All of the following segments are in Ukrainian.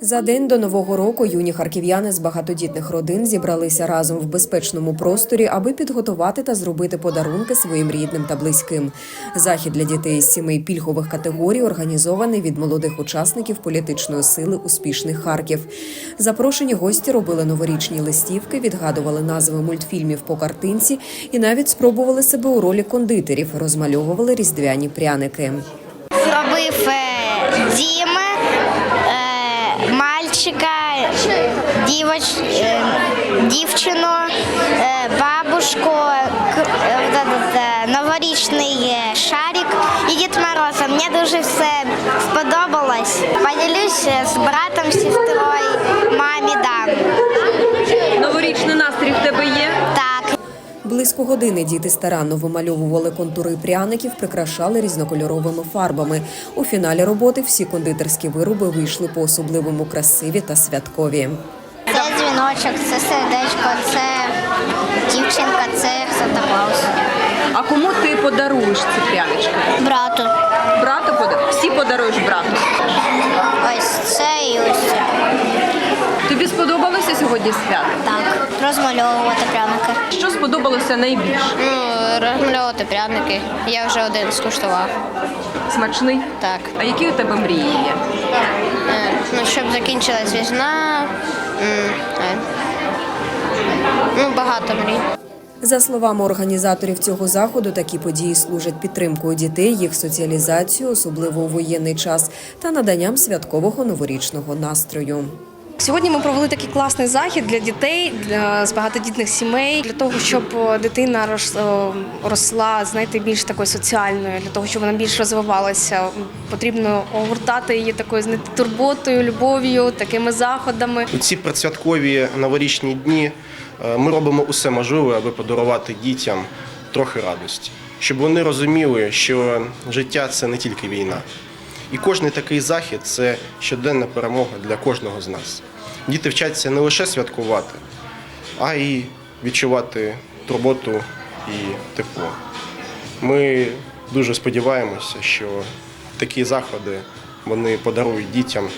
За день до нового року юні харків'яни з багатодітних родин зібралися разом в безпечному просторі, аби підготувати та зробити подарунки своїм рідним та близьким. Захід для дітей з сімей пільгових категорій організований від молодих учасників політичної сили Успішний Харків. Запрошені гості робили новорічні листівки, відгадували назви мультфільмів по картинці і навіть спробували себе у ролі кондитерів, розмальовували різдвяні пряники. зробив дім, мальчика, дівоч, е, дівчину, е, бабушку, е, новорічний шарик і Дід Мороза. Мені дуже все сподобалось. Поділюсь з братом, сестрою, мамі дам. Близько години діти старанно вимальовували контури пряників, прикрашали різнокольоровими фарбами. У фіналі роботи всі кондитерські вироби вийшли по особливому красиві та святкові. Це дзвіночок, це сердечко, це дівчинка, це Санта Клаус. А кому ти подаруєш ці прянички? Брату. Брату подаруєш? Всі подаруєш брату. Ось це і ось це. Тобі сподобалося сьогодні свято? Так, розмальовувати пряники. Що сподобалося найбільше? Ну, розмальовувати пряники. Я вже один скуштував. Смачний? Так. А які у тебе мрії є? Е, Ну, щоб закінчилась війна. м, е, Ну, багато мрій. За словами організаторів цього заходу, такі події служать підтримкою дітей, їх соціалізацію, особливо у воєнний час, та наданням святкового новорічного настрою. Сьогодні ми провели такий класний захід для дітей для, з багатодітних сімей, для того, щоб е, дитина е, росла, знаєте, більш такою соціальною, для того, щоб вона більш розвивалася. Потрібно огортати її такою знаєте, турботою, любов'ю, такими заходами. У ці предсвяткові новорічні дні е, ми робимо усе можливе, аби подарувати дітям трохи радості, щоб вони розуміли, що життя це не тільки війна. І кожний такий захід це щоденна перемога для кожного з нас. Діти вчаться не лише святкувати, а й відчувати турботу і тепло. Ми дуже сподіваємося, що такі заходи вони подарують дітям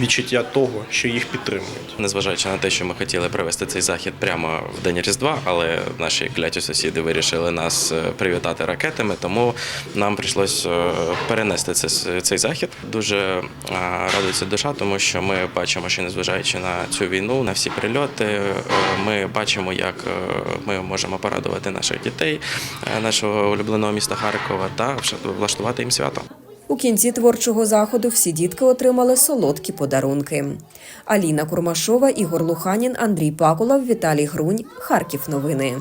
відчуття того, що їх підтримують. Незважаючи на те, що ми хотіли провести цей захід прямо в день Різдва, але наші кляті сусіди вирішили нас е, привітати ракетами, тому нам прийшлось е, перенести це- цей захід. Дуже е, радується душа, тому що ми бачимо, що незважаючи на цю війну, на всі прильоти, ми бачимо, як ми можемо порадувати наших дітей, нашого улюбленого міста Харкова та влаштувати їм свято. У кінці творчого заходу всі дітки отримали солодкі подарунки. Аліна Курмашова, Ігор Луханін, Андрій Пакулов, Віталій Грунь. Харків. Новини.